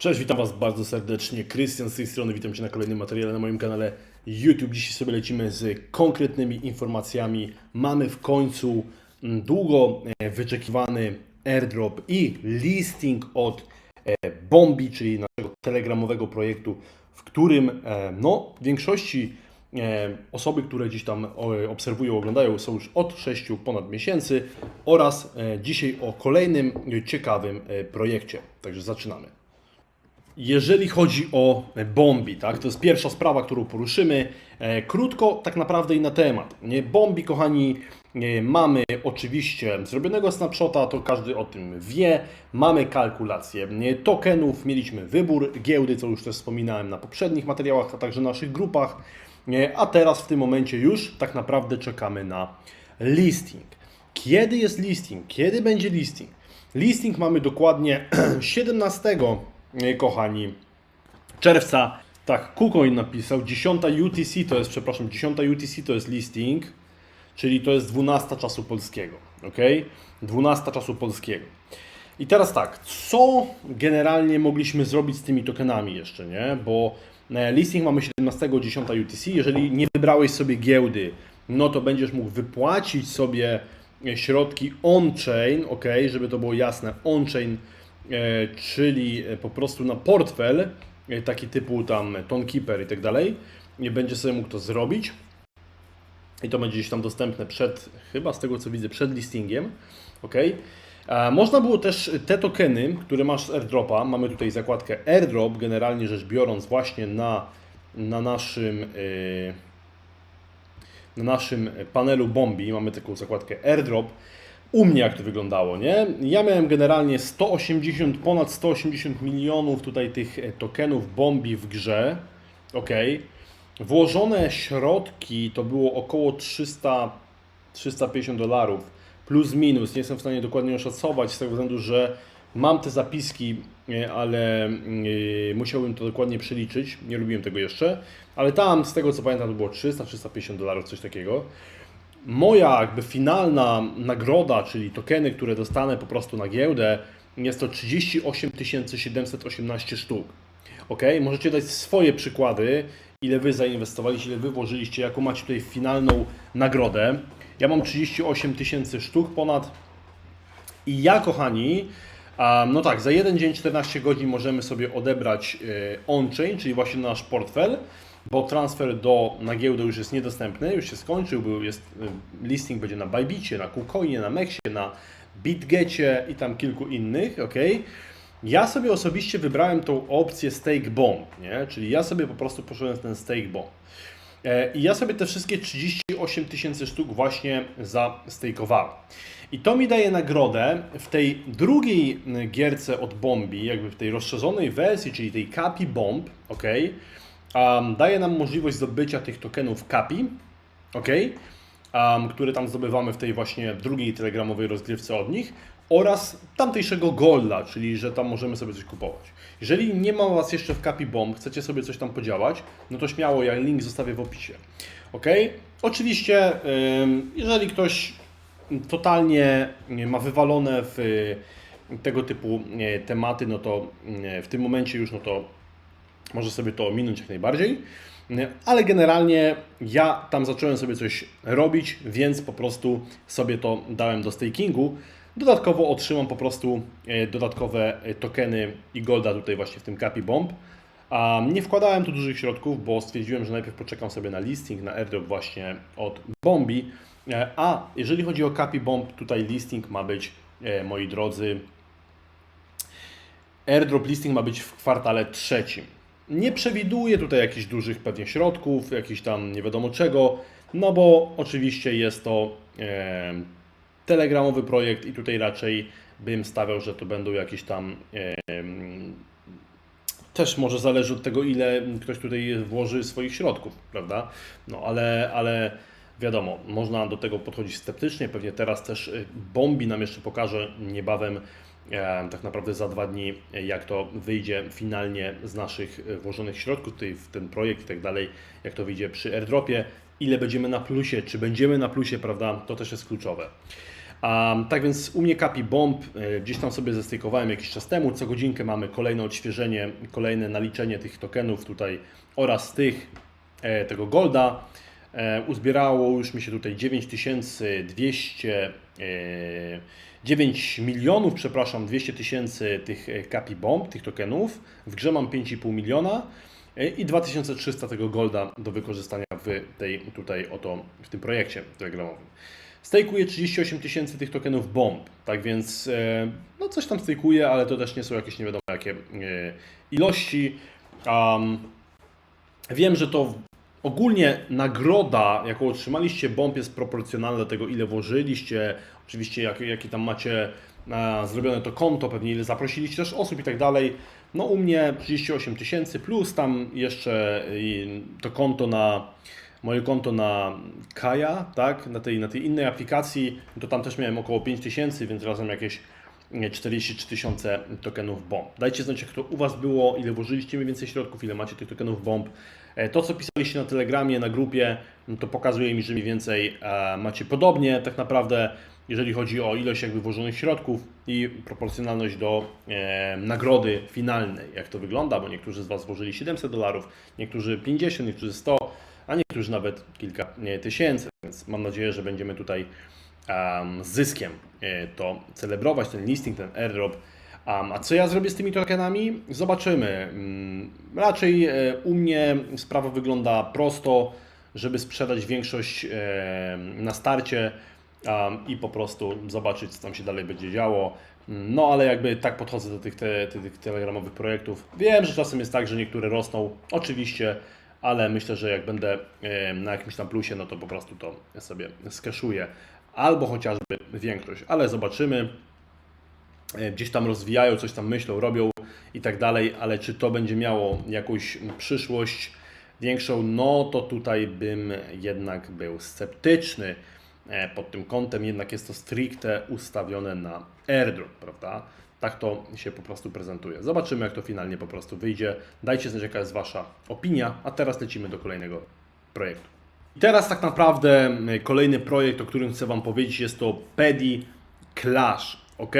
Cześć, witam Was bardzo serdecznie. Krystian z tej strony, witam Cię na kolejnym materiale na moim kanale YouTube. Dzisiaj sobie lecimy z konkretnymi informacjami. Mamy w końcu mm, długo e, wyczekiwany airdrop i listing od e, Bombi, czyli naszego telegramowego projektu, w którym e, no, w większości osoby, które gdzieś tam obserwują, oglądają, są już od 6 ponad miesięcy oraz dzisiaj o kolejnym ciekawym projekcie. Także zaczynamy. Jeżeli chodzi o Bombi, tak, to jest pierwsza sprawa, którą poruszymy. E, krótko, tak naprawdę i na temat. Bombi, kochani, e, mamy oczywiście zrobionego snapshota, to każdy o tym wie. Mamy kalkulację tokenów, mieliśmy wybór giełdy, co już też wspominałem na poprzednich materiałach, a także naszych grupach. A teraz w tym momencie już tak naprawdę czekamy na listing. Kiedy jest listing? Kiedy będzie listing? Listing mamy dokładnie 17 e, kochani, czerwca. Tak, KuCoin napisał, 10 UTC to jest, przepraszam, 10 UTC to jest listing, czyli to jest 12 czasu polskiego, ok? 12 czasu polskiego. I teraz tak, co generalnie mogliśmy zrobić z tymi tokenami jeszcze, nie? Bo e, listing mamy 17 10 UTC, jeżeli nie wybrałeś sobie giełdy, no to będziesz mógł wypłacić sobie e, środki on-chain, ok, żeby to było jasne, on-chain, czyli e, po prostu na portfel, e, taki typu tam Tonkeeper i tak dalej, nie będzie sobie mógł to zrobić. I to będzie gdzieś tam dostępne przed, chyba z tego co widzę, przed listingiem. ok. E, Można było też te tokeny, które masz z airdropa, mamy tutaj zakładkę airdrop, generalnie rzecz biorąc właśnie na, na naszym na naszym panelu Bombi mamy taką zakładkę airdrop. U mnie jak to wyglądało, nie? Ja miałem generalnie 180, ponad 180 milionów tutaj tych e, tokenów Bombi w grze. Ok. Włożone środki to było około 300, 350 dolarów plus minus. Nie jestem w stanie dokładnie oszacować z tego względu, że mam te zapiski, e, ale e, musiałbym to dokładnie przeliczyć. Nie lubiłem tego jeszcze, ale tam z tego co pamiętam to było 300-350 dolarów, coś takiego. Moja jakby finalna nagroda, czyli tokeny, które dostanę po prostu na giełdę, jest to 38 718 sztuk. Ok, możecie dać swoje przykłady, ile wy zainwestowaliście, ile wy włożyliście, jaką macie tutaj finalną nagrodę. Ja mam 38 tysięcy sztuk ponad. I ja, kochani, no tak, za jeden dzień 14 godzin możemy sobie odebrać e, on-chain, czyli właśnie nasz portfel, bo transfer do, na giełdę już jest niedostępny, już się skończył, był, jest, e, listing będzie na Bybicie, na KuCoinie, na Mexie, na BitGecie i tam kilku innych, ok? Ja sobie osobiście wybrałem tą opcję Stake Bomb, nie? czyli ja sobie po prostu poszedłem w ten Stake Bomb. E, I ja sobie te wszystkie 38 tysięcy sztuk właśnie zastakowałem. I to mi daje nagrodę w tej drugiej y, gierce od Bombi, jakby w tej rozszerzonej wersji, czyli tej Kapi Bomb, ok? Um, daje nam możliwość zdobycia tych tokenów Kapi, ok? Um, które tam zdobywamy w tej właśnie drugiej telegramowej rozgrywce od nich oraz tamtejszego Golda, czyli że tam możemy sobie coś kupować. Jeżeli nie ma Was jeszcze w Kapi Bomb, chcecie sobie coś tam podziałać, no to śmiało, ja link zostawię w opisie. Ok? Oczywiście, jeżeli ktoś totalnie nie, ma wywalone w tego typu tematy, no to w tym momencie już no to może sobie to minąć jak najbardziej. Ale generalnie ja tam zacząłem sobie coś robić, więc po prostu sobie to dałem do stakingu. Dodatkowo otrzymam po prostu e, dodatkowe e, tokeny i golda tutaj właśnie w tym Capi Bomb. A nie wkładałem tu dużych środków, bo stwierdziłem, że najpierw poczekam sobie na listing, na airdrop właśnie od Bombi. E, A jeżeli chodzi o Capi Bomb, tutaj listing ma być, moi drodzy, airdrop listing ma być w kwartale trzecim. Nie przewiduję tutaj jakichś dużych pewnie środków, jakichś tam nie wiadomo czego, no bo oczywiście jest to e, telegramowy projekt i tutaj raczej bym stawiał, że to będą jakieś tam e, też może zależy od tego, ile ktoś tutaj włoży swoich środków, prawda? No ale, ale wiadomo, można do tego podchodzić sceptycznie. Pewnie teraz też y, Bombi nam jeszcze pokaże niebawem, e, tak naprawdę za dwa dni, e, jak to wyjdzie finalnie z naszych e, włożonych środków tutaj w ten projekt i tak dalej, jak to wyjdzie przy airdropie, ile będziemy na plusie, czy będziemy na plusie, prawda? To też jest kluczowe. Um, tak więc u mnie Kapi Bomb e, gdzieś tam sobie zestykowałem jakiś czas temu. Co godzinkę mamy kolejne odświeżenie, kolejne naliczenie tych tokenów tutaj oraz tych tego Golda. Uzbierało już mi się tutaj 9200 e, 9 milionów, przepraszam, 200 tysięcy tych e, Kapi Bomb, tych tokenów. W grze mam 5,5 miliona e, i 2300 tego Golda do wykorzystania w tej tutaj oto w tym projekcie telegramowym. Stejkuję 38 tysięcy tych tokenów bomb, tak więc e, no coś tam stejkuję, ale to też nie są jakieś nie wiadomo jakie e, ilości. Um, wiem, że to ogólnie nagroda, jaką otrzymaliście bomb jest proporcjonalna do tego, ile włożyliście, oczywiście jak, jakie tam macie e, zrobione to konto, pewnie ile zaprosiliście też osób i tak dalej. No u mnie 38 tysięcy plus tam jeszcze to konto na moje konto na Kaja, tak, na tej, na tej innej aplikacji, to tam też miałem około 5 tysięcy, więc razem jakieś 43 tysiące tokenów bomb. Dajcie znać, jak to u Was było, ile włożyliście mniej więcej środków, ile macie tych tokenów bomb. E, To, co pisaliście na Telegramie, na grupie, no to pokazuje mi, że mniej więcej e, macie podobnie tak naprawdę, jeżeli chodzi o ilość jakby włożonych środków i proporcjonalność do e, nagrody finalnej, jak to wygląda, bo niektórzy z Was włożyli 700 dolarów, niektórzy 50, niektórzy 100, a niektórzy nawet kilka tysięcy, więc mam nadzieję, że będziemy tutaj um, zyskiem e, to celebrować, ten listing, ten airdrop. Um, a co ja zrobię z tymi tokenami? Zobaczymy. Mm, Raczej e, u mnie sprawa wygląda prosto, żeby sprzedać większość e, na starcie um, i po prostu zobaczyć, co tam się dalej będzie działo. No ale jakby tak podchodzę do tych, te, tych telegramowych projektów. Wiem, że czasem jest tak, że niektóre rosną, oczywiście, ale myślę, że jak będę na jakimś tam plusie, no to po prostu to sobie skeszuję. Albo chociażby większość, ale zobaczymy. E, Gdzieś tam rozwijają, coś tam myślą, robią i tak dalej, ale czy to będzie miało jakąś przyszłość większą, no to tutaj bym jednak był sceptyczny e, pod tym kątem, jednak jest to stricte ustawione na airdrop, prawda? Tak to się po prostu prezentuje. Zobaczymy, jak to finalnie po prostu wyjdzie. Dajcie znać, jaka jest Wasza opinia, a teraz lecimy do kolejnego projektu. Teraz tak naprawdę y, kolejny projekt, o którym chcę Wam powiedzieć, jest to Pedi Clash, ok?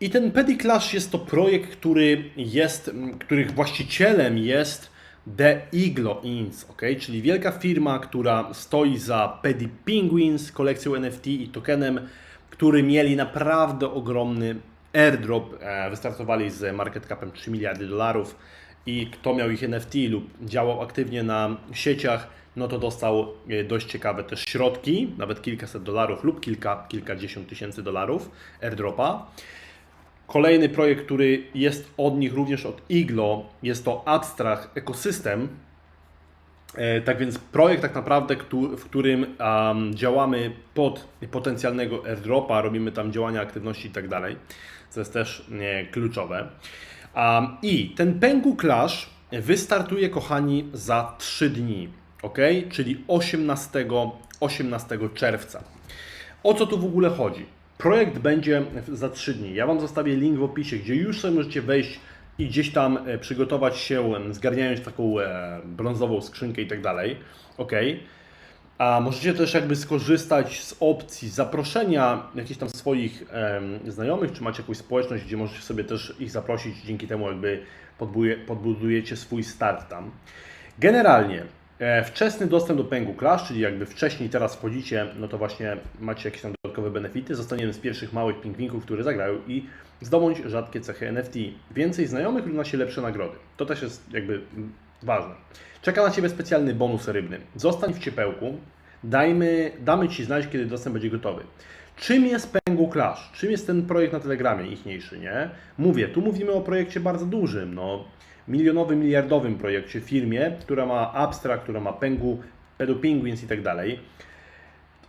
I ten Pedi Clash jest to projekt, który jest, których właścicielem jest The Iglo Inc., ok? Czyli wielka firma, która stoi za Pedi Penguins, kolekcją NFT i tokenem, który mieli naprawdę ogromny airdrop. E, Wystartowali z market capem 3 miliardy dolarów i kto miał ich NFT lub działał aktywnie na sieciach, no to dostał e, dość ciekawe też środki, nawet kilkaset dolarów lub kilka, kilkadziesiąt tysięcy dolarów airdropa. Kolejny projekt, który jest od nich, również od Iglo, jest to Abstract Ecosystem. E, Tak więc projekt tak naprawdę, w którym am, działamy pod potencjalnego airdropa, robimy tam działania, aktywności i tak dalej, co jest też kluczowe. Am, I ten Pengu Clash wystartuje, kochani, za 3 dni, ok? Czyli 18, 18 czerwca. O co tu w ogóle chodzi? Projekt będzie za 3 dni. Ja Wam zostawię link w opisie, gdzie już sobie możecie wejść i gdzieś tam e, przygotować się, zgarniając taką e, brązową skrzynkę i tak dalej. Ok. A możecie też jakby skorzystać z opcji zaproszenia jakichś tam swoich em, znajomych, czy macie jakąś społeczność, gdzie możecie sobie też ich zaprosić, dzięki temu jakby podbudujecie swój start tam. Generalnie e, wczesny dostęp do Pengu Clash, czyli jakby wcześniej teraz wchodzicie, no to właśnie macie jakieś tam dodatkowe benefity. Zostaniemy z pierwszych małych pingwinków, które zagrają i zdobądź rzadkie cechy NFT. Więcej znajomych równa się lepsze nagrody. To też jest jakby ważne. Czeka na Ciebie specjalny bonus rybny. Zostań w ciepełku, dajmy, damy Ci znać, kiedy dostęp będzie gotowy. Czym jest Pengu Clash? Czym jest ten projekt na Telegramie ichniejszy, nie? Mówię, tu mówimy o projekcie bardzo dużym, no milionowym, miliardowym projekcie, firmie, która ma Abstract, która ma Pengu, Pedu Penguins i tak dalej.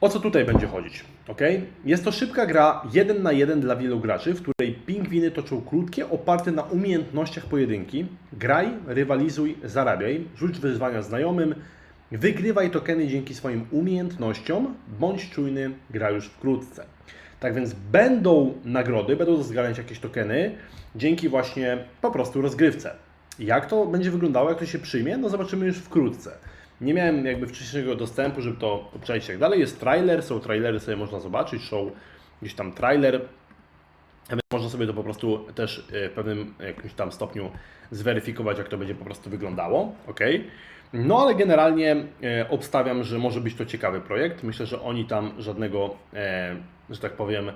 O co tutaj będzie chodzić? ok? Jest to szybka gra 1 na 1 dla wielu graczy, w której pingwiny toczą krótkie, oparte na umiejętnościach pojedynki. Graj, rywalizuj, zarabiaj, rzuć wyzwania znajomym, wygrywaj tokeny dzięki swoim umiejętnościom, bądź czujny, gra już wkrótce. Tak więc będą nagrody, będą zgarniać jakieś tokeny dzięki właśnie po prostu rozgrywce. Jak to będzie wyglądało, jak to się przyjmie, no zobaczymy już wkrótce. Nie miałem jakby wcześniejszego dostępu, żeby to i tak dalej. Jest trailer, są trailery, sobie można zobaczyć, są gdzieś tam trailer, można sobie to po prostu też e, w pewnym jakimś tam stopniu zweryfikować, jak to będzie po prostu wyglądało. ok? No ale generalnie e, obstawiam, że może być to ciekawy projekt. Myślę, że oni tam żadnego, e, że tak powiem,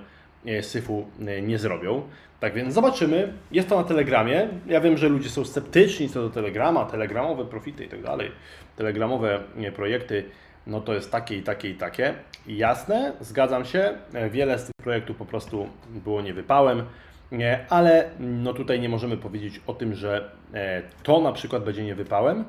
e, syfu e, nie zrobią. Tak więc zobaczymy. Jest to na Telegramie. Ja wiem, że ludzie są sceptyczni co do Telegrama, telegramowe profity i tak dalej. Telegramowe e, projekty, no to jest takie i takie i takie. Jasne, zgadzam się. E, Wiele z tych projektów po prostu było niewypałem. Nie, ale no tutaj nie możemy powiedzieć o tym, że e, to na przykład będzie niewypałem,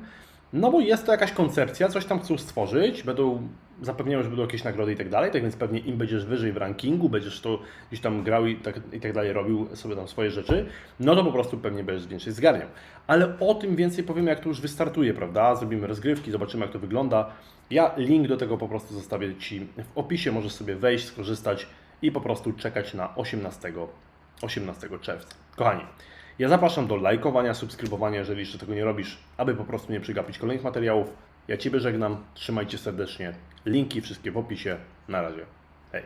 no bo jest to jakaś koncepcja, coś tam chcą stworzyć, będą, zapewniają, że będą jakieś nagrody i tak dalej, tak więc pewnie im będziesz wyżej w rankingu, będziesz to gdzieś tam grał i tak, i tak dalej, robił sobie tam swoje rzeczy, no to po prostu pewnie będziesz więcej zgarniał. Ale o tym więcej powiemy, jak to już wystartuje, prawda? Zrobimy rozgrywki, zobaczymy, jak to wygląda. Ja link do tego po prostu zostawię Ci w opisie, możesz sobie wejść, skorzystać i po prostu czekać na 18 18 czerwca. Kochani, ja zapraszam do lajkowania, subskrybowania, jeżeli jeszcze tego nie robisz, aby po prostu nie przegapić kolejnych materiałów. Ja Ciebie żegnam, trzymajcie serdecznie. Linki wszystkie w opisie. Na razie. Hej.